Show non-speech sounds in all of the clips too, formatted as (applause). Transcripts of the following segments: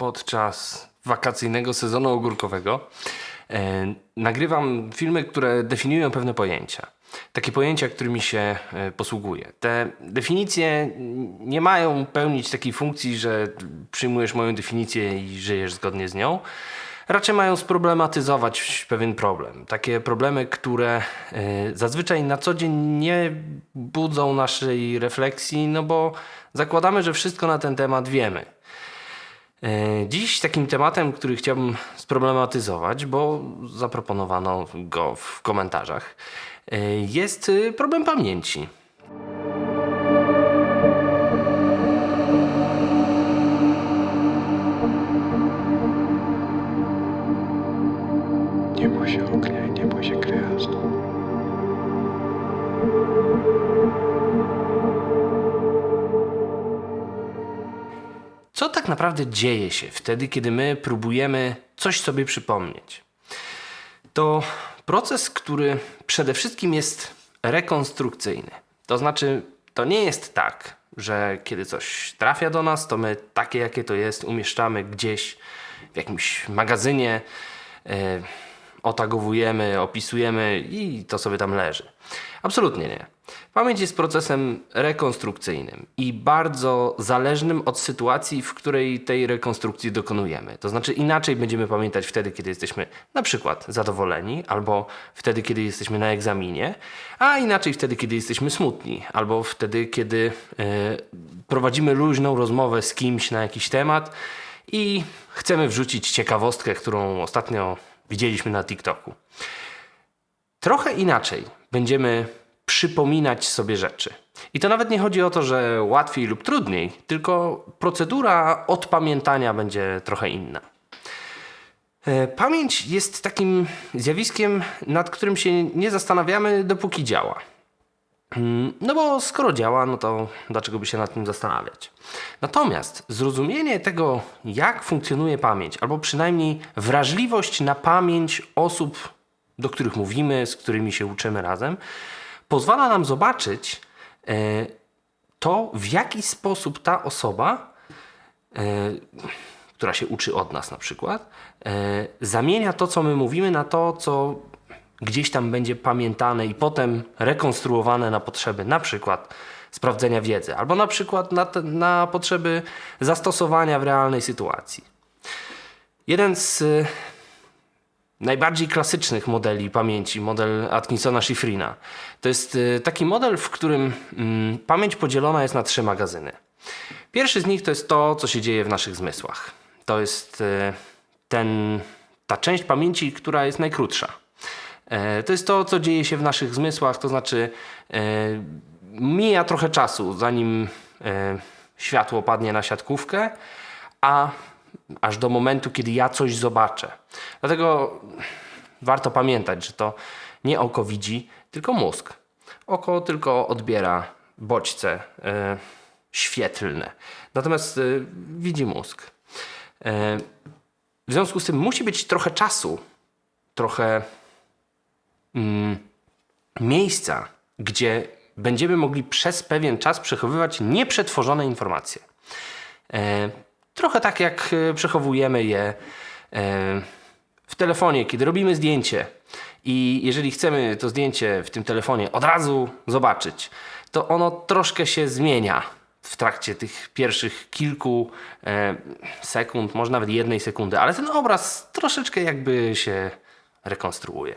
podczas wakacyjnego sezonu ogórkowego e, nagrywam filmy, które definiują pewne pojęcia. Takie pojęcia, którymi się e, posługuję. Te definicje nie mają pełnić takiej funkcji, że przyjmujesz moją definicję i żyjesz zgodnie z nią. Raczej mają sproblematyzować pewien problem. Takie problemy, które e, zazwyczaj na co dzień nie budzą naszej refleksji, no bo zakładamy, że wszystko na ten temat wiemy. E, Dziś takim tematem, który chciałbym sproblematyzować, bo zaproponowano go w komentarzach, e, jest problem pamięci. Naprawdę dzieje się wtedy, kiedy my próbujemy coś sobie przypomnieć? To proces, który przede wszystkim jest rekonstrukcyjny. To znaczy, to nie jest tak, że kiedy coś trafia do nas, to my takie, jakie to jest, umieszczamy gdzieś w jakimś magazynie, e, otagowujemy, opisujemy i to sobie tam leży. Absolutnie nie. Pamięć jest procesem rekonstrukcyjnym i bardzo zależnym od sytuacji, w której tej rekonstrukcji dokonujemy. To znaczy inaczej będziemy pamiętać wtedy, kiedy jesteśmy na przykład zadowoleni, albo wtedy, kiedy jesteśmy na egzaminie, a inaczej wtedy, kiedy jesteśmy smutni, albo wtedy, kiedy e, prowadzimy luźną rozmowę z kimś na jakiś temat i chcemy wrzucić ciekawostkę, którą ostatnio widzieliśmy na TikToku. Trochę inaczej będziemy przypominać sobie rzeczy. I to nawet nie chodzi o to, że łatwiej lub trudniej, tylko procedura odpamiętania będzie trochę inna. E, Pamięć jest takim zjawiskiem, nad którym się nie zastanawiamy, dopóki działa. Mm, No bo skoro działa, no to dlaczego by się nad tym zastanawiać? Natomiast zrozumienie tego, jak funkcjonuje pamięć, albo przynajmniej wrażliwość na pamięć osób, do których mówimy, z którymi się uczymy razem, pozwala nam zobaczyć e, to, w jaki sposób ta osoba, e, która się uczy od nas na przykład, e, zamienia to, co my mówimy, na to, co gdzieś tam będzie pamiętane i potem rekonstruowane na potrzeby na przykład sprawdzenia wiedzy, albo na przykład na, te, na potrzeby zastosowania w realnej sytuacji. Jeden z y, najbardziej klasycznych modeli pamięci, model Atkinsona-Schifrina, to jest y, taki model, w którym mm, pamięć podzielona jest na trzy magazyny. Pierwszy z nich to jest to, co się dzieje w naszych zmysłach. To jest y, ten, ta część pamięci, która jest najkrótsza. E, To jest to, co dzieje się w naszych zmysłach, to znaczy e, mija trochę czasu, zanim e, światło padnie na siatkówkę, a aż do momentu, kiedy ja coś zobaczę. Dlatego warto pamiętać, że to nie oko widzi, tylko mózg. Oko tylko odbiera bodźce świetlne, natomiast widzi mózg. W związku z tym musi być trochę czasu, trochę mm, miejsca, gdzie będziemy mogli przez pewien czas przechowywać nieprzetworzone informacje. E, trochę tak jak e, przechowujemy je e, w telefonie, kiedy robimy zdjęcie i jeżeli chcemy to zdjęcie w tym telefonie od razu zobaczyć, to ono troszkę się zmienia w trakcie tych pierwszych kilku e, sekund, może nawet jednej sekundy, ale ten obraz troszeczkę jakby się rekonstruuje.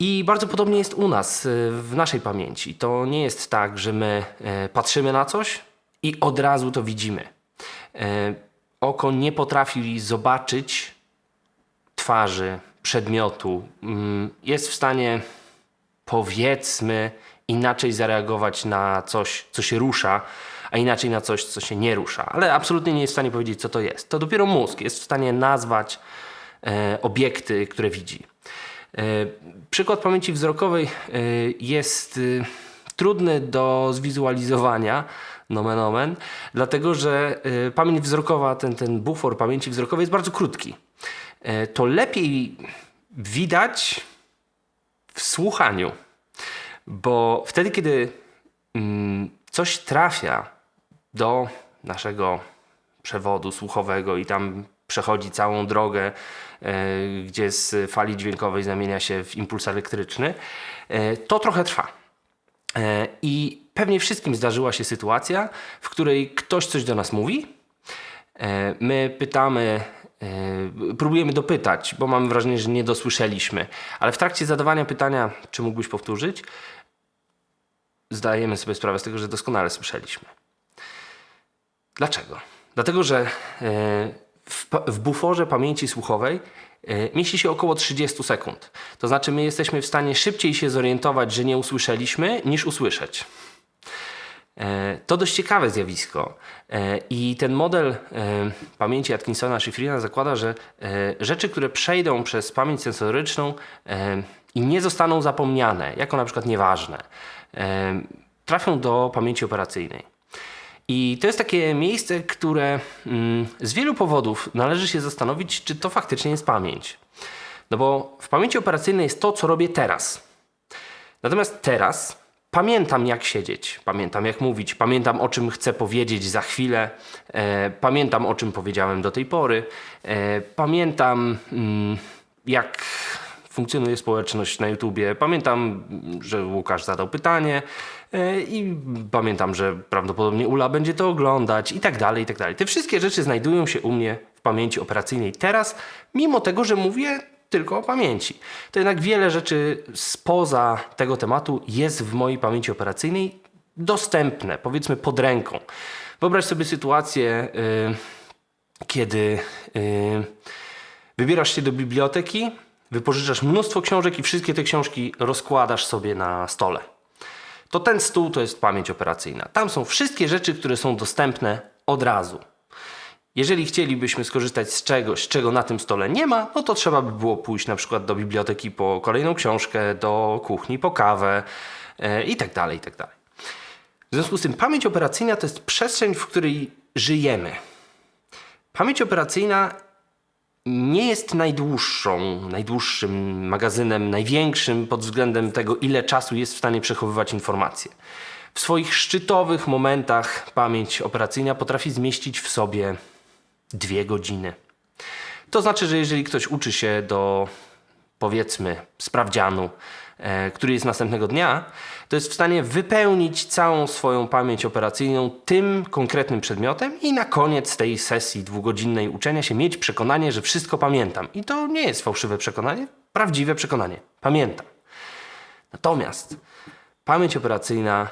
I bardzo podobnie jest u nas, y, w naszej pamięci. To nie jest tak, że my e, patrzymy na coś i od razu to widzimy. E, Oko nie potrafi zobaczyć twarzy, przedmiotu. Mm, Jest w stanie, powiedzmy, inaczej zareagować na coś, co się rusza, a inaczej na coś, co się nie rusza. Ale absolutnie nie jest w stanie powiedzieć, co to jest. To dopiero mózg jest w stanie nazwać e, obiekty, które widzi. E, Przykład pamięci wzrokowej e, jest e, trudny do zwizualizowania, nomen omen, dlatego że pamięć wzrokowa, ten, ten bufor pamięci wzrokowej jest bardzo krótki. To lepiej widać w słuchaniu, bo wtedy, kiedy mm, coś trafia do naszego przewodu słuchowego i tam przechodzi całą drogę, gdzie z fali dźwiękowej zamienia się w impuls elektryczny, e, to trochę trwa. E, I pewnie wszystkim zdarzyła się sytuacja, w której ktoś coś do nas mówi, e, my pytamy, e, próbujemy dopytać, bo mamy wrażenie, że nie dosłyszeliśmy, ale w trakcie zadawania pytania, czy mógłbyś powtórzyć, zdajemy sobie sprawę z tego, że doskonale słyszeliśmy. Dlaczego? Dlatego, że e, w, w buforze pamięci słuchowej e, mieści się około 30 sekund. To znaczy, my jesteśmy w stanie szybciej się zorientować, że nie usłyszeliśmy, niż usłyszeć. E, To dość ciekawe zjawisko. E, I ten model pamięci Atkinsona Schifrina zakłada, że rzeczy, które przejdą przez pamięć sensoryczną i nie zostaną zapomniane, jako na przykład nieważne, trafią do pamięci operacyjnej. I to jest takie miejsce, które mm, z wielu powodów należy się zastanowić, czy to faktycznie jest pamięć. No bo w pamięci operacyjnej jest to, co robię teraz. Natomiast teraz pamiętam, jak siedzieć, pamiętam, jak mówić, pamiętam, o czym chcę powiedzieć za chwilę, e, pamiętam, o czym powiedziałem do tej pory, e, pamiętam, mm, jak funkcjonuje społeczność na YouTubie, pamiętam, że Łukasz zadał pytanie i pamiętam, że prawdopodobnie Ula będzie to oglądać i tak dalej, i tak dalej. Te wszystkie rzeczy znajdują się u mnie w pamięci operacyjnej teraz, mimo tego, że mówię tylko o pamięci. To jednak wiele rzeczy spoza tego tematu jest w mojej pamięci operacyjnej dostępne, powiedzmy pod ręką. Wyobraź sobie sytuację, y, kiedy y, wybierasz się do biblioteki, wypożyczasz mnóstwo książek i wszystkie te książki rozkładasz sobie na stole. To ten stół to jest pamięć operacyjna. Tam są wszystkie rzeczy, które są dostępne od razu. Jeżeli chcielibyśmy skorzystać z czegoś, czego na tym stole nie ma, no to trzeba by było pójść na przykład do biblioteki po kolejną książkę, do kuchni po kawę e, i tak dalej, i tak. W związku z tym pamięć operacyjna to jest przestrzeń, w której żyjemy. Pamięć operacyjna nie jest najdłuższą, najdłuższym magazynem, największym pod względem tego, ile czasu jest w stanie przechowywać informacje. W swoich szczytowych momentach pamięć operacyjna potrafi zmieścić w sobie dwie godziny. To znaczy, że jeżeli ktoś uczy się do powiedzmy sprawdzianu, który jest następnego dnia, to jest w stanie wypełnić całą swoją pamięć operacyjną tym konkretnym przedmiotem i na koniec tej sesji dwugodzinnej uczenia się mieć przekonanie, że wszystko pamiętam. I to nie jest fałszywe przekonanie, prawdziwe przekonanie. Pamiętam. Natomiast pamięć operacyjna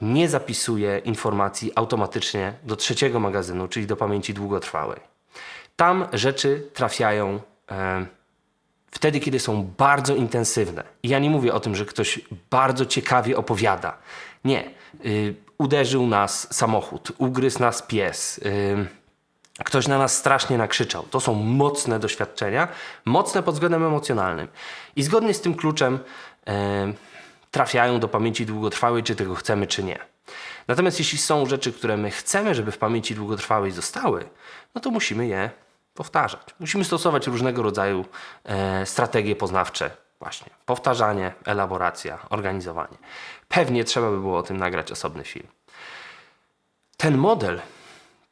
nie zapisuje informacji automatycznie do trzeciego magazynu, czyli do pamięci długotrwałej. Tam rzeczy trafiają e, wtedy, kiedy są bardzo intensywne. I ja nie mówię o tym, że ktoś bardzo ciekawie opowiada. Nie. Y, uderzył nas samochód, ugryzł nas pies. Y, Ktoś na nas strasznie nakrzyczał. To są mocne doświadczenia, mocne pod względem emocjonalnym. I zgodnie z tym kluczem e, trafiają do pamięci długotrwałej, czy tego chcemy, czy nie. Natomiast jeśli są rzeczy, które my chcemy, żeby w pamięci długotrwałej zostały, no to musimy je powtarzać. Musimy stosować różnego rodzaju e, strategie poznawcze. Właśnie powtarzanie, elaboracja, organizowanie. Pewnie trzeba by było o tym nagrać osobny film. Ten model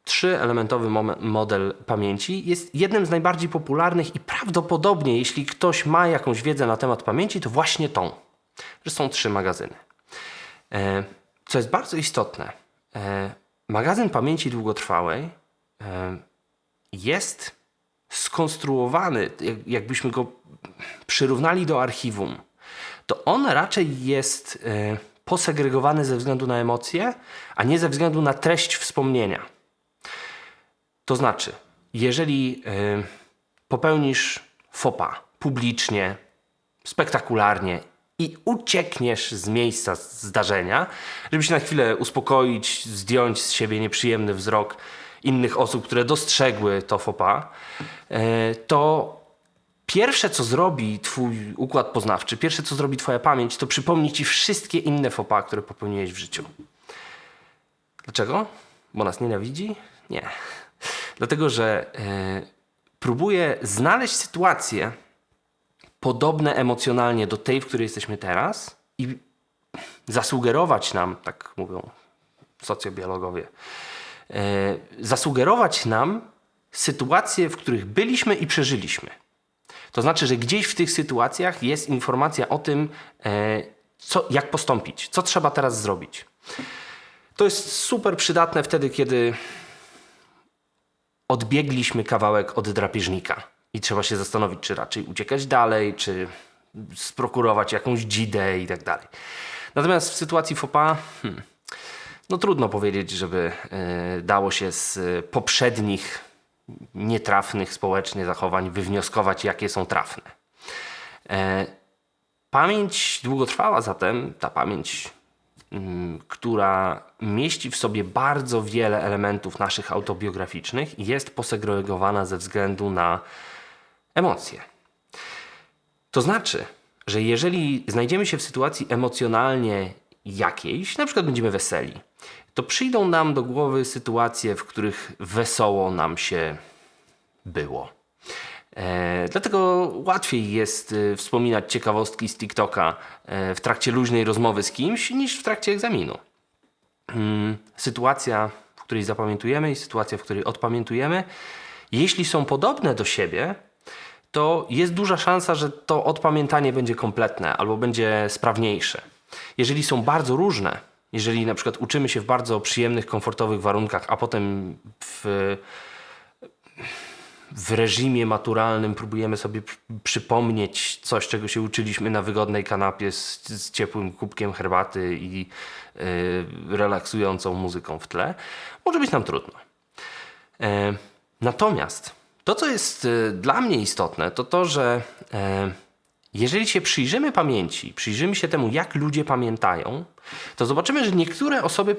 trzyelementowy model pamięci jest jednym z najbardziej popularnych i prawdopodobnie, jeśli ktoś ma jakąś wiedzę na temat pamięci, to właśnie tą, że są trzy magazyny. E, co jest bardzo istotne, e, magazyn pamięci długotrwałej e, jest skonstruowany, jak- jakbyśmy go przyrównali do archiwum, to on raczej jest e, posegregowany ze względu na emocje, a nie ze względu na treść wspomnienia. To znaczy, jeżeli y, popełnisz fopa publicznie, spektakularnie i uciekniesz z miejsca zdarzenia, żeby się na chwilę uspokoić, zdjąć z siebie nieprzyjemny wzrok innych osób, które dostrzegły to fopa, y, to pierwsze co zrobi twój układ poznawczy, pierwsze co zrobi twoja pamięć, to przypomni ci wszystkie inne fopa, które popełniłeś w życiu. Dlaczego? Bo nas nienawidzi? Nie. Dlatego, że e, próbuje znaleźć sytuacje podobne emocjonalnie do tej, w której jesteśmy teraz i zasugerować nam, tak mówią socjobiologowie, e, zasugerować nam sytuacje, w których byliśmy i przeżyliśmy. To znaczy, że gdzieś w tych sytuacjach jest informacja o tym, e, co, jak postąpić, co trzeba teraz zrobić. To jest super przydatne wtedy, kiedy odbiegliśmy kawałek od drapieżnika i trzeba się zastanowić, czy raczej uciekać dalej, czy sprokurować jakąś dzidę i tak dalej. Natomiast w sytuacji FOPA, hmm, no trudno powiedzieć, żeby e, dało się z e, poprzednich nietrafnych społecznie zachowań wywnioskować, jakie są trafne. E, Pamięć długotrwała zatem, ta pamięć, mm, która mieści w sobie bardzo wiele elementów naszych autobiograficznych, jest posegregowana ze względu na emocje. To znaczy, że jeżeli znajdziemy się w sytuacji emocjonalnie jakiejś, na przykład będziemy weseli, to przyjdą nam do głowy sytuacje, w których wesoło nam się było. E, dlatego łatwiej jest e, wspominać ciekawostki z TikToka e, w trakcie luźnej rozmowy z kimś niż w trakcie egzaminu. Mm, sytuacja, w której zapamiętujemy i sytuacja, w której odpamiętujemy, jeśli są podobne do siebie, to jest duża szansa, że to odpamiętanie będzie kompletne albo będzie sprawniejsze. Jeżeli są bardzo różne, jeżeli na przykład uczymy się w bardzo przyjemnych, komfortowych warunkach, a potem w, w reżimie maturalnym próbujemy sobie przy- przypomnieć coś, czego się uczyliśmy na wygodnej kanapie z, z ciepłym kubkiem herbaty i y, relaksującą muzyką w tle, może być nam trudno. E, natomiast to, co jest e, dla mnie istotne, to to, że e, jeżeli się przyjrzymy pamięci, przyjrzymy się temu, jak ludzie pamiętają, to zobaczymy, że niektóre osoby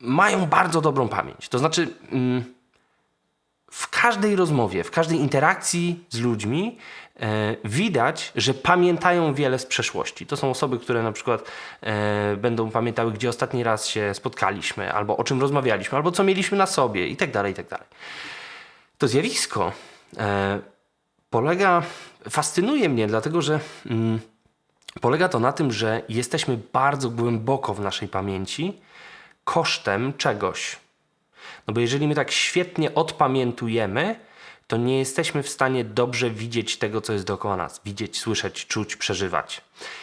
mają bardzo dobrą pamięć. To znaczy, mm, w każdej rozmowie, w każdej interakcji z ludźmi e, widać, że pamiętają wiele z przeszłości. To są osoby, które na przykład e, będą pamiętały, gdzie ostatni raz się spotkaliśmy, albo o czym rozmawialiśmy, albo co mieliśmy na sobie i tak dalej, i tak. To zjawisko e, polega, fascynuje mnie, dlatego że mm, polega to na tym, że jesteśmy bardzo głęboko w naszej pamięci kosztem czegoś. No bo jeżeli my tak świetnie odpamiętujemy, to nie jesteśmy w stanie dobrze widzieć tego, co jest dookoła nas. Widzieć, słyszeć, czuć, przeżywać.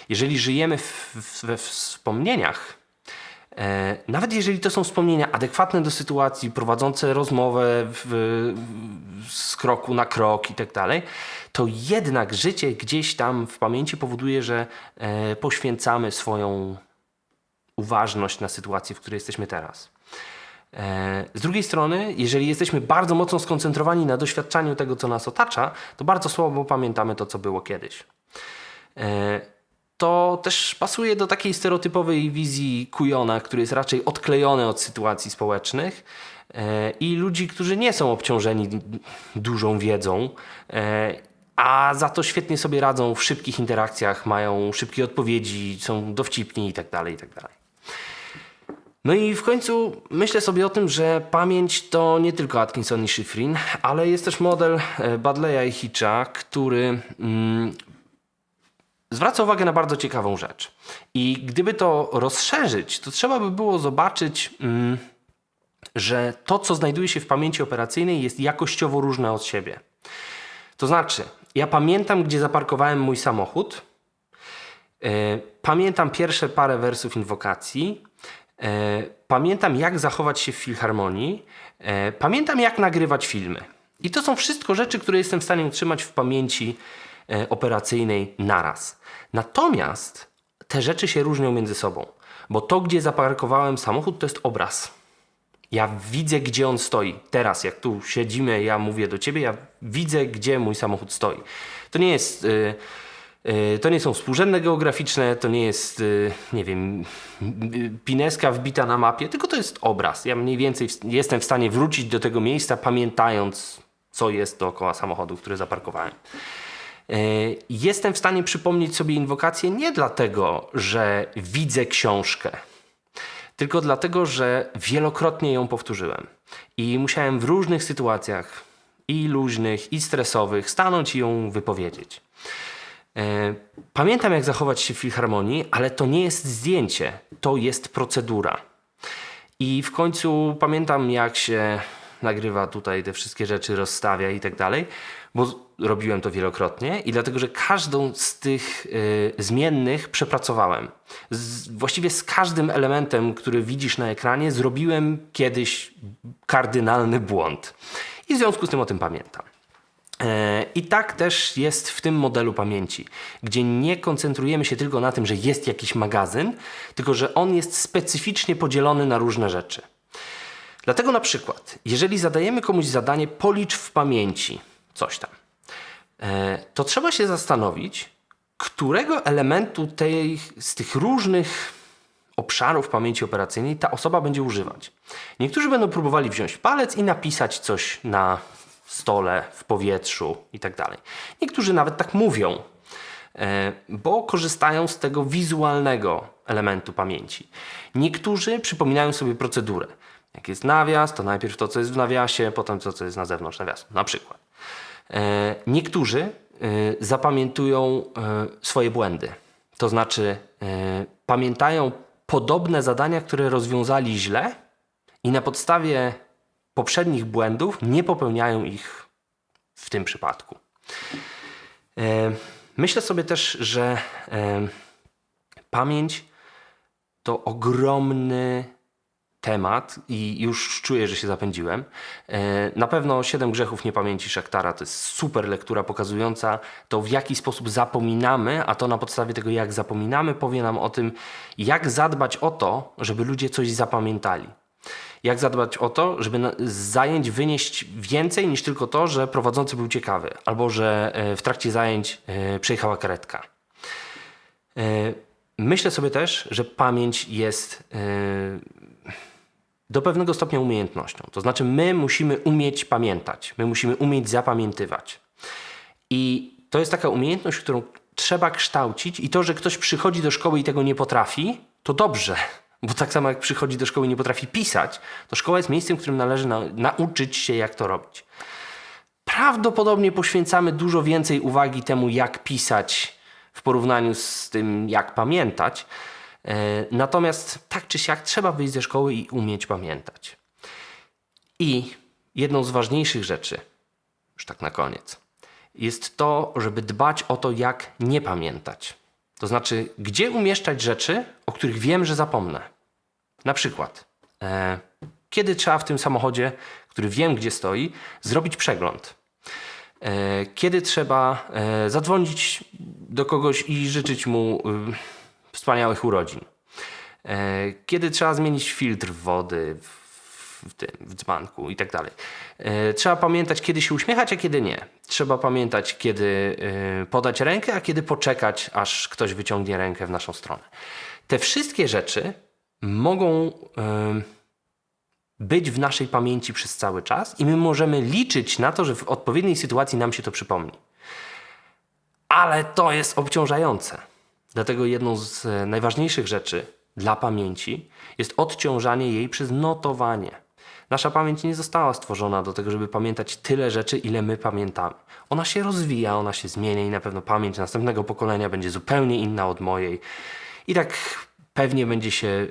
Jeżeli żyjemy w, w, we wspomnieniach, nawet jeżeli to są wspomnienia adekwatne do sytuacji, prowadzące rozmowę w, w, z kroku na krok i tak dalej, to jednak życie gdzieś tam w pamięci powoduje, że e, poświęcamy swoją uważność na sytuację, w której jesteśmy teraz. E, Z drugiej strony, jeżeli jesteśmy bardzo mocno skoncentrowani na doświadczaniu tego, co nas otacza, to bardzo słabo pamiętamy to, co było kiedyś. E, To też pasuje do takiej stereotypowej wizji kujona, który jest raczej odklejony od sytuacji społecznych e, i ludzi, którzy nie są obciążeni dużą wiedzą, e, a za to świetnie sobie radzą w szybkich interakcjach, mają szybkie odpowiedzi, są dowcipni itd. itd. No i w końcu myślę sobie o tym, że pamięć to nie tylko Atkinson i Schifrin, ale jest też model e, Badleya i Hitcha, który mm, zwraca uwagę na bardzo ciekawą rzecz. I gdyby to rozszerzyć, to trzeba by było zobaczyć, mm, że to, co znajduje się w pamięci operacyjnej, jest jakościowo różne od siebie. To znaczy, ja pamiętam, gdzie zaparkowałem mój samochód, e, pamiętam pierwsze parę wersów inwokacji, E, Pamiętam, jak zachować się w filharmonii. E, Pamiętam, jak nagrywać filmy. I to są wszystko rzeczy, które jestem w stanie utrzymać w pamięci operacyjnej naraz. Natomiast te rzeczy się różnią między sobą, bo to, gdzie zaparkowałem samochód, to jest obraz. Ja widzę, gdzie on stoi. Teraz, jak tu siedzimy, ja mówię do ciebie, ja widzę, gdzie mój samochód stoi. To nie jest. y, y, to nie są współrzędne geograficzne, to nie jest, nie wiem, pineska wbita na mapie, tylko to jest obraz. Ja mniej więcej jestem w stanie wrócić do tego miejsca, pamiętając, co jest dookoła samochodu, który zaparkowałem. E, Jestem w stanie przypomnieć sobie inwokację nie dlatego, że widzę książkę, tylko dlatego, że wielokrotnie ją powtórzyłem. I musiałem w różnych sytuacjach, i luźnych, i stresowych, stanąć i ją wypowiedzieć. E, Pamiętam, jak zachować się w filharmonii, ale to nie jest zdjęcie, to jest procedura. I w końcu pamiętam, jak się nagrywa tutaj te wszystkie rzeczy, rozstawia i tak dalej, bo robiłem to wielokrotnie i dlatego, że każdą z tych y, zmiennych przepracowałem. Z, właściwie z każdym elementem, który widzisz na ekranie, zrobiłem kiedyś kardynalny błąd. I w związku z tym o tym pamiętam. E, I tak też jest w tym modelu pamięci, gdzie nie koncentrujemy się tylko na tym, że jest jakiś magazyn, tylko że on jest specyficznie podzielony na różne rzeczy. Dlatego na przykład, jeżeli zadajemy komuś zadanie, policz w pamięci coś tam, e, to trzeba się zastanowić, którego elementu tej, z tych różnych obszarów pamięci operacyjnej ta osoba będzie używać. Niektórzy będą próbowali wziąć palec i napisać coś na stole, w powietrzu i tak. Niektórzy nawet tak mówią, e, bo korzystają z tego wizualnego elementu pamięci. Niektórzy przypominają sobie procedurę. Jak jest nawias, to najpierw to, co jest w nawiasie, potem to, co jest na zewnątrz nawiasu, na przykład. E, Niektórzy e, zapamiętują e, swoje błędy. To znaczy pamiętają podobne zadania, które rozwiązali źle i na podstawie poprzednich błędów nie popełniają ich w tym przypadku. Myślę sobie też, że pamięć to ogromny temat i już czuję, że się zapędziłem. E, Na pewno Siedem grzechów niepamięci Szaktara to jest super lektura pokazująca to, w jaki sposób zapominamy, a to na podstawie tego, jak zapominamy, powie nam o tym, jak zadbać o to, żeby ludzie coś zapamiętali. Jak zadbać o to, żeby z zajęć wynieść więcej niż tylko to, że prowadzący był ciekawy, albo że e, w trakcie zajęć e, przejechała karetka. Myślę sobie też, że pamięć jest do pewnego stopnia umiejętnością. To znaczy, my musimy umieć pamiętać, my musimy umieć zapamiętywać. I to jest taka umiejętność, którą trzeba kształcić, i to, że ktoś przychodzi do szkoły i tego nie potrafi, to dobrze. (laughs) Bo tak samo jak przychodzi do szkoły i nie potrafi pisać, to szkoła jest miejscem, w którym należy na, nauczyć się, jak to robić. Prawdopodobnie poświęcamy dużo więcej uwagi temu, jak pisać w porównaniu z tym, jak pamiętać. E, Natomiast tak czy siak trzeba wyjść ze szkoły i umieć pamiętać. I jedną z ważniejszych rzeczy, już tak na koniec, jest to, żeby dbać o to, jak nie pamiętać. To znaczy, gdzie umieszczać rzeczy, o których wiem, że zapomnę. Na przykład, e, kiedy trzeba w tym samochodzie, który wiem, gdzie stoi, zrobić przegląd. E, kiedy trzeba e, zadzwonić do kogoś i życzyć mu wspaniałych urodzin. E, kiedy trzeba zmienić filtr wody w, tym, w dzbanku i tak dalej. E, Trzeba pamiętać, kiedy się uśmiechać, a kiedy nie. Trzeba pamiętać, kiedy e, podać rękę, a kiedy poczekać, aż ktoś wyciągnie rękę w naszą stronę. Te wszystkie rzeczy mogą być w naszej pamięci przez cały czas i my możemy liczyć na to, że w odpowiedniej sytuacji nam się to przypomni. Ale to jest obciążające. Dlatego jedną z e, najważniejszych rzeczy dla pamięci jest odciążanie jej przez notowanie. Nasza pamięć nie została stworzona do tego, żeby pamiętać tyle rzeczy, ile my pamiętamy. Ona się rozwija, ona się zmienia i na pewno pamięć następnego pokolenia będzie zupełnie inna od mojej. I tak pewnie będzie się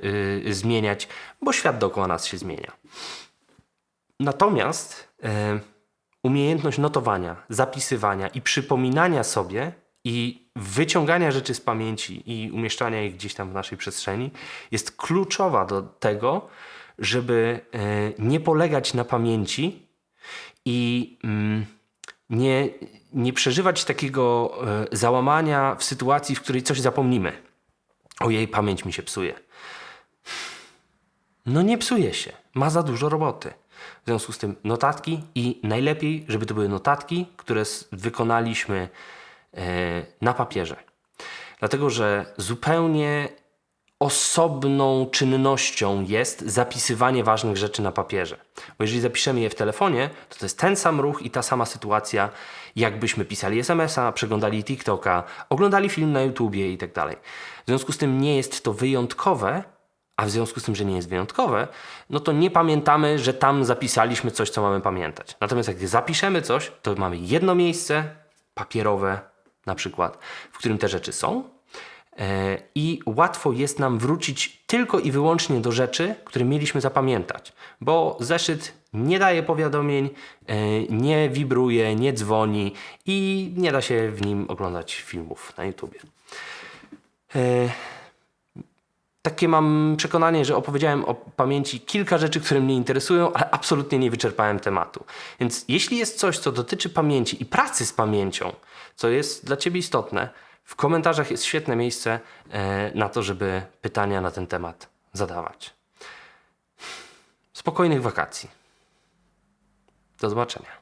y, zmieniać, bo świat dookoła nas się zmienia. Natomiast e, umiejętność notowania, zapisywania i przypominania sobie i wyciągania rzeczy z pamięci i umieszczania ich gdzieś tam w naszej przestrzeni jest kluczowa do tego, żeby e, nie polegać na pamięci i mm, nie, nie przeżywać takiego e, załamania w sytuacji, w której coś zapomnimy. Ojej, pamięć mi się psuje. No nie psuje się. Ma za dużo roboty. W związku z tym notatki i najlepiej, żeby to były notatki, które wykonaliśmy na papierze. Dlatego, że zupełnie osobną czynnością jest zapisywanie ważnych rzeczy na papierze. Bo jeżeli zapiszemy je w telefonie, to to jest ten sam ruch i ta sama sytuacja, jakbyśmy pisali SMS-a, przeglądali TikToka, oglądali film na YouTubie i tak dalej. W związku z tym nie jest to wyjątkowe, a w związku z tym, że nie jest wyjątkowe, no to nie pamiętamy, że tam zapisaliśmy coś, co mamy pamiętać. Natomiast jak zapiszemy coś, to mamy jedno miejsce papierowe na przykład, w którym te rzeczy są E, I łatwo jest nam wrócić tylko i wyłącznie do rzeczy, które mieliśmy zapamiętać, bo zeszyt nie daje powiadomień, e, nie wibruje, nie dzwoni i nie da się w nim oglądać filmów na YouTubie. Takie mam przekonanie, że opowiedziałem o pamięci kilka rzeczy, które mnie interesują, ale absolutnie nie wyczerpałem tematu. Więc jeśli jest coś, co dotyczy pamięci i pracy z pamięcią, co jest dla Ciebie istotne, w komentarzach jest świetne miejsce e, na to, żeby pytania na ten temat zadawać. Spokojnych wakacji. Do zobaczenia.